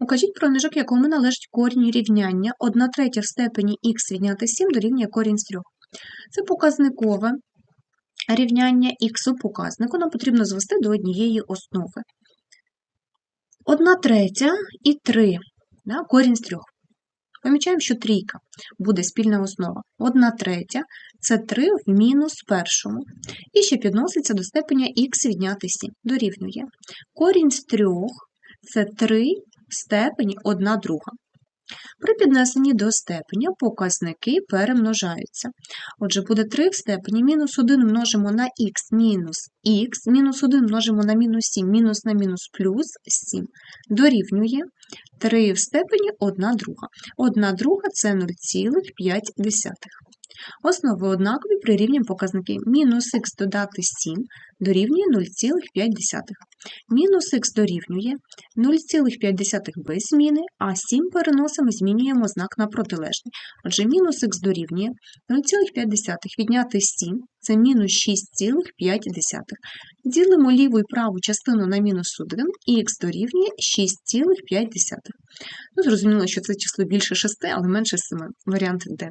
Укажіть проміжок, якому належить корінь рівняння 1 третя в степені х відняти 7 дорівнює корінь з 3. Це показникове рівняння х у показнику нам потрібно звести до однієї основи. 1 третя і 3, да, корінь з 3. Помічаємо, що трійка буде спільна основа. 1 третя це 3 в мінус першому. І ще підноситься до степеня х відняти 7. Дорівнює. Корінь з 3 це 3 в степені 1 друга. При піднесенні до степеня показники перемножаються. Отже, буде 3 в степені, мінус 1 множимо на х мінус х, мінус 1 множимо на мінус 7, мінус на мінус плюс 7, дорівнює 3 в степені 1 друга. 1 друга – це 0,5. Основи однакові прирівнюємо показники. Мінус х додати 7 дорівнює 0,5. Мінус х дорівнює 0,5 без зміни, а 7 переносимо, змінюємо знак на протилежний. Отже, мінус х дорівнює 0,5 відняти 7 це мінус 6,5. Ділимо ліву і праву частину на мінус 1, і х дорівнює 6,5. Ну, Зрозуміло, що це число більше 6, але менше 7. Варіант Д.